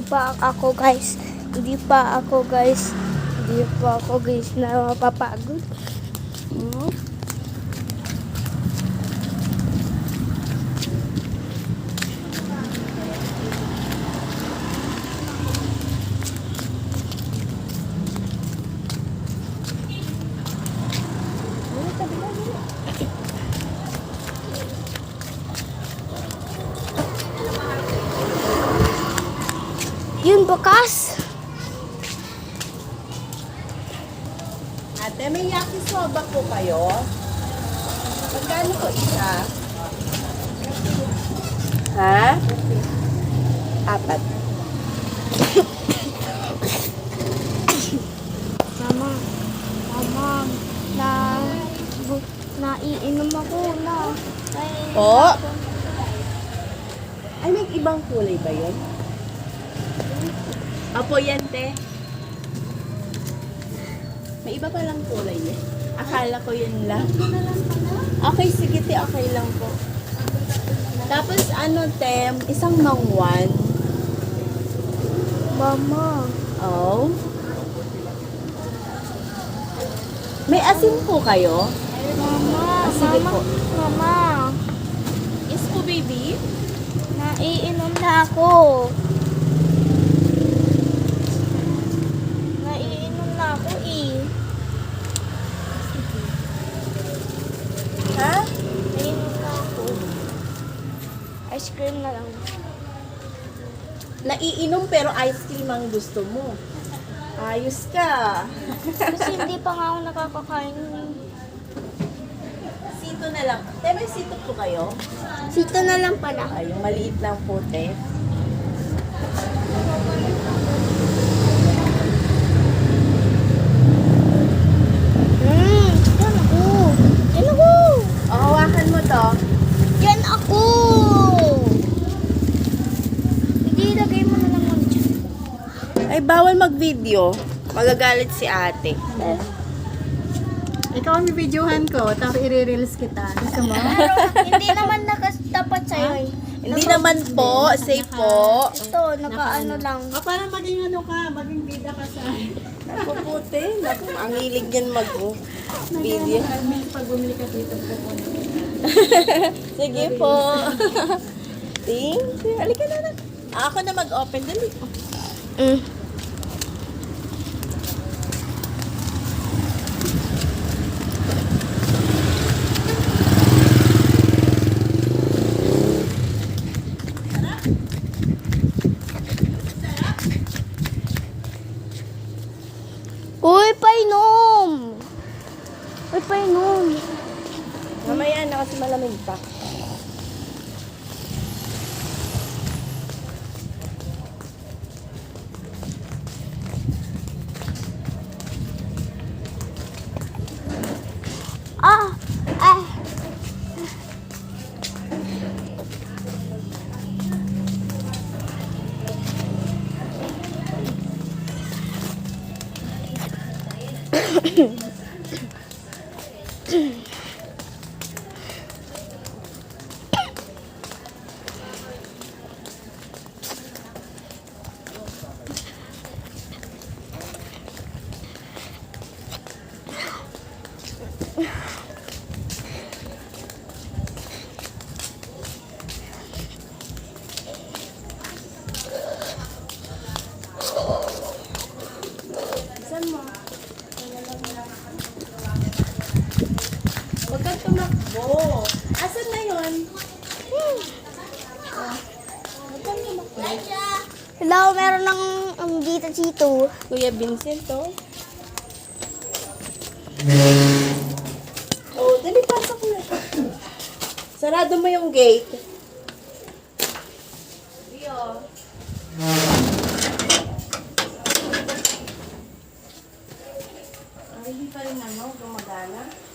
Hindi pa ako guys. Hindi pa ako guys. Hindi pa ako guys na mapapagod. Hmm? Yun bukas. Ate, may yakisoba po kayo? Magkano po isa? Ha? Apat. Mama, mama, na, bu- naiinom ako na. Ay, Po? Ay, may ibang kulay ba yun? Yan, te. May iba palang kulay eh. Akala ko yun lang. Okay, sige, te. Okay lang po. Tapos, ano, te, isang mangwan. Mama, Oh. May asin po kayo? mama, Ah, sige mama, po. mama, Yes po, baby. naiinom na ako. Naiinom na ako eh. Ha? Naiinom na ako. Ice cream na lang. Naiinom pero ice cream ang gusto mo. Ayos ka. Kasi hindi pa nga ako nakakakain. Sito na lang. Te, may sito po kayo? Sito na lang pala. Ay, yung maliit lang po, te. Hmm, yan ako. Yan ako. O, hawakan mo to. Yan ako. Hindi, ilagay mo na lang muna dyan. Ay, bawal mag-video. Magagalit si ate. Ikaw ang videohan ko, tapos i-reels kita. Gusto mo? Pero hindi naman nakatapat sa'yo eh. Hindi naman po. Safe po. Ito, naka-ano lang. O para maging ano ka, maging bida ka sa... Napuputi. Naku, ang hilig niyan mag-video. Minsan pag bumili ka dito. Sige po. Thank you. Halika na na. Ako na mag-open. Dali. Mm. Uy, painom! Uy, painom! Mamaya na kasi malamig pa. 嗯。tumakbo. Asan na yun? Hmm. Ah. Hello, meron ng um, dito dito. Kuya Vincent, oh. Oh, dali pasok na. Sarado mo yung gate. Rio. Ay, hindi pa rin ano, gumagana.